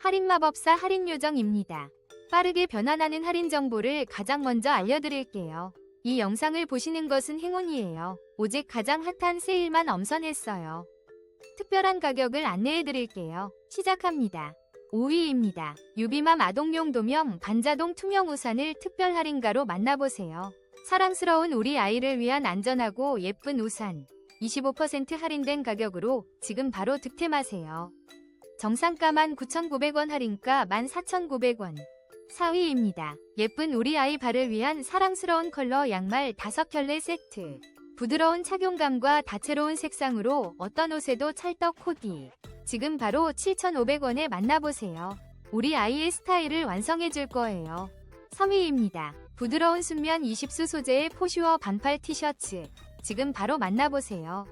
할인마법사 할인요정입니다. 빠르게 변환하는 할인 정보를 가장 먼저 알려드릴게요. 이 영상을 보시는 것은 행운이에요. 오직 가장 핫한 세일만 엄선했어요. 특별한 가격을 안내해드릴게요. 시작합니다. 5위입니다. 유비맘 아동용 도명 반자동 투명 우산을 특별 할인가로 만나보세요. 사랑스러운 우리 아이를 위한 안전하고 예쁜 우산. 25% 할인된 가격으로 지금 바로 득템하세요. 정상가만 9,900원 할인가 14,900원. 4위입니다. 예쁜 우리 아이 발을 위한 사랑스러운 컬러 양말 5켤레 세트. 부드러운 착용감과 다채로운 색상으로 어떤 옷에도 찰떡 코디. 지금 바로 7,500원에 만나보세요. 우리 아이의 스타일을 완성해줄 거예요. 3위입니다. 부드러운 순면 20수 소재의 포슈어 반팔 티셔츠. 지금 바로 만나보세요.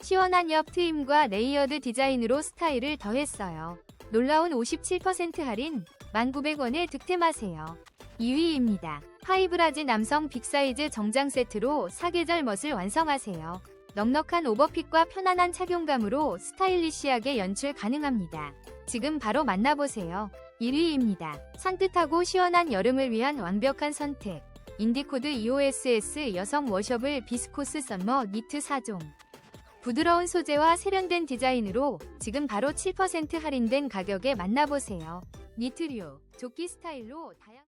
시원한 옆 트임과 레이어드 디자인으로 스타일을 더했어요. 놀라운 57% 할인 1,900원에 득템하세요. 2위입니다. 하이브라지 남성 빅사이즈 정장 세트로 사계절 멋을 완성하세요. 넉넉한 오버핏과 편안한 착용감으로 스타일리시하게 연출 가능합니다. 지금 바로 만나보세요. 1위입니다. 산뜻하고 시원한 여름을 위한 완벽한 선택. 인디코드 EOSS 여성 워셔블 비스코스 썸머 니트 4종. 부드러운 소재와 세련된 디자인으로 지금 바로 7% 할인된 가격에 만나보세요. 니트류, 조끼 스타일로 다양